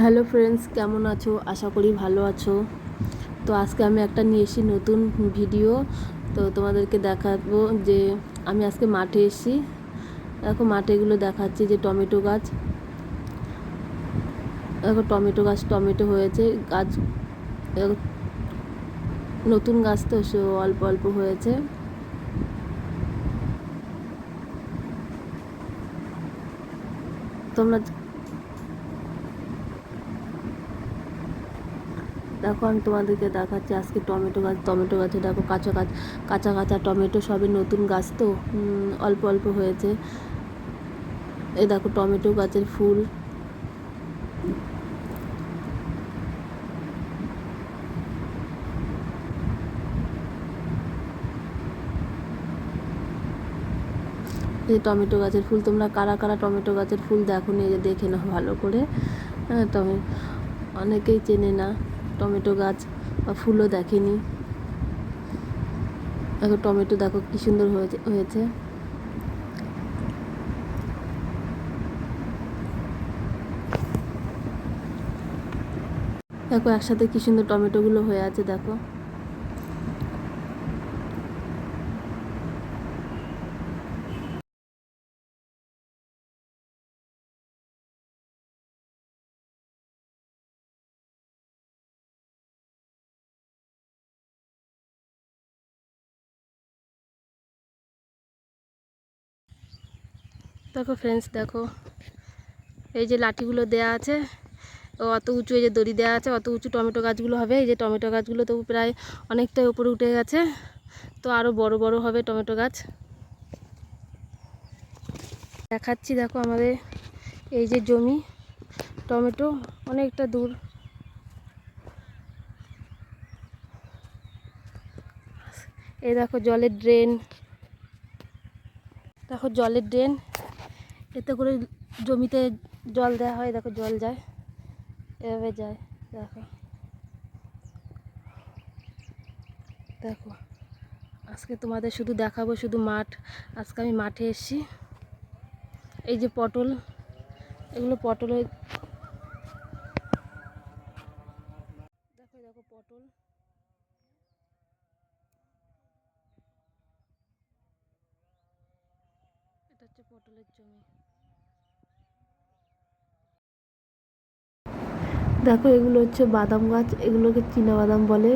Hello friends, কেমন আছো? আশা করি ভালো আছো। তো আজকে আমি একটা নিয়ে এসেছি নতুন ভিডিও। তো তোমাদেরকে দেখাবো যে আমি আজকে মাঠে এসেছি। দেখো মাঠে এগুলো দেখাচ্ছি যে টমেটো গাছ। দেখো টমেটো গাছ, টমেটো হয়েছে। গাছ নতুন গাছ তো, সে অল্প অল্প হয়েছে। তোমরা দেখো আমি তোমাদেরকে দেখাচ্ছি, আজকে টমেটো গাছ, টমেটো গাছে দেখো কাঁচা গাছ কাঁচা কাঁচা টমেটো সবই নতুন গাছ তো অল্প অল্প হয়েছে। এই দেখো টমেটো গাছের ফুল। এই টমেটো গাছের ফুল, তোমরা কারা কারা টমেটো গাছের ফুল দেখো নিয়ে দেখে নাও ভালো করে। হ্যাঁ টমে অনেকেই চেনে না। টমেটো গাছ বা ফুলও দেখেনি। দেখো টমেটো, দেখো কি সুন্দর হয়েছে হয়েছে। দেখো একসাথে কি সুন্দর টমেটোগুলো হয়ে আছে, দেখো। দেখো ফ্রেন্ডস দেখো। এই যে লাঠিগুলো দেয়া আছে, ও অত উঁচু এই যে দড়ি দেওয়া আছে, অত উঁচু টমেটো গাছগুলো হবে। এই যে টমেটো গাছগুলো তো প্রায় অনেকটাই উপরে উঠে গেছে, তো আরও বড় বড় হবে টমেটো গাছ। দেখাচ্ছি, দেখো আমাদের এই যে জমি, টমেটো অনেকটা দূর। এই দেখো জলের ড্রেন দেখো জলের ড্রেন এতে করে জমিতে জল দেওয়া হয়, দেখো জল যায়। এভাবে যায়, দেখো। দেখো, আজকে তোমাদের শুধু দেখাবো শুধু মাঠ। আজকে আমি মাঠে এসছি। এই যে পটল, এগুলো পটলের দেখো এই দেখো পটল এটা হচ্ছে পটলের জমি। দেখো, এগুলো হচ্ছে বাদাম গাছ। এগুলোকে বাদাম বলে,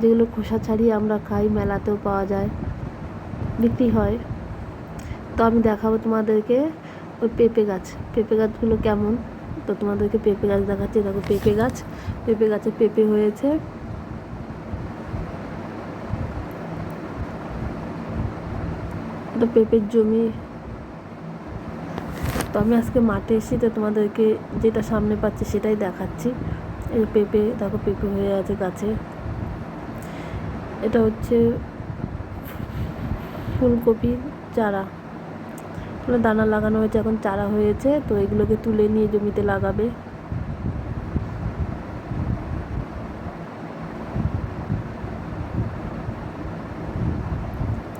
যেগুলো খোসা ছাড়িয়ে আমরা খাই, মেলাতেও পাওয়া যায়, বিক্রি হয়। তো আমি দেখাবো তোমাদেরকে ওই পেঁপে গাছ। পেঁপে গাছগুলো কেমন? তো তোমাদেরকে পেঁপে গাছ দেখাচ্ছি। দেখো, পেঁপে গাছ। পেঁপে গাছে পেঁপে হয়েছে। এটা পেঁপের জমি। তো আমি আজকে মাঠে এসে তো তোমাদেরকে যেটা সামনে পাচ্ছি সেটাই দেখাচ্ছি। এই পেঁপে, দেখো পেঁপে হয়ে আছে গাছে। এটা হচ্ছে ফুলকপির চারা। এগুলো দানা লাগানো হয়েছে, এখন চারা হয়েছে, তো এগুলোকে তুলে নিয়ে জমিতে লাগাবে।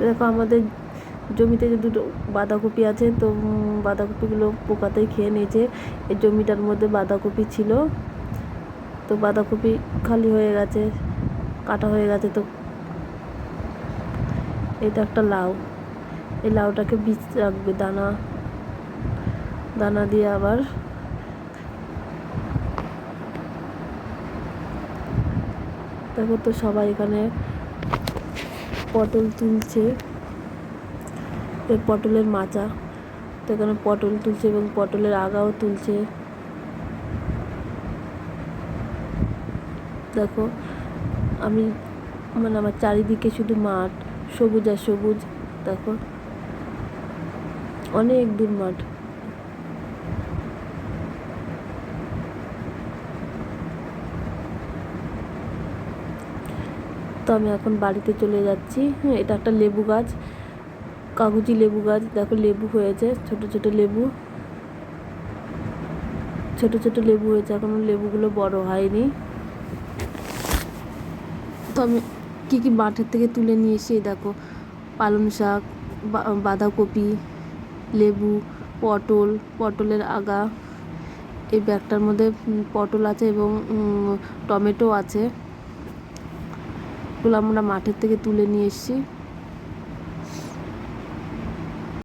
দেখো আমাদের জমিতে যে দুটো বাঁধাকপি আছে, তো বাঁধাকপিগুলো পোকাতেই খেয়ে নিয়েছে এই জমিটার মধ্যে বাঁধাকপি ছিল। তো বাঁধাকপি খালি হয়ে গেছে, কাটা হয়ে গেছে তো। এটা একটা লাউ। এই লাউটাকে বীজ রাখবে, দানা দানা দিয়ে আবার দেখো তো সবাই এখানে পটল তুলছে। পটলের মাচা। তো এখানে পটল তুলছে এবং পটলের আগাও তুলছে। দেখো, আমি মানে আমার চারিদিকে শুধু মাঠ, সবুজ আর সবুজ, দেখো। অনেক দূর মাঠ। তো আমি এখন বাড়িতে চলে যাচ্ছি। হ্যাঁ এটা একটা লেবু গাছ। কাগজি লেবু গাছ, দেখো লেবু হয়েছে, ছোট ছোট লেবু। ছোট ছোট লেবু হয়েছে, এখনও লেবুগুলো বড় হয়নি। তো আমি কী কী মাঠের থেকে তুলে নিয়ে এসে দেখো, পালং শাক বাঁধাকপি, লেবু, পটল, পটলের আগা, এই ব্যাগটার মধ্যে পটল আছে এবং টমেটো আছে। এগুলো আমরা মাঠের থেকে তুলে নিয়ে এসেছি।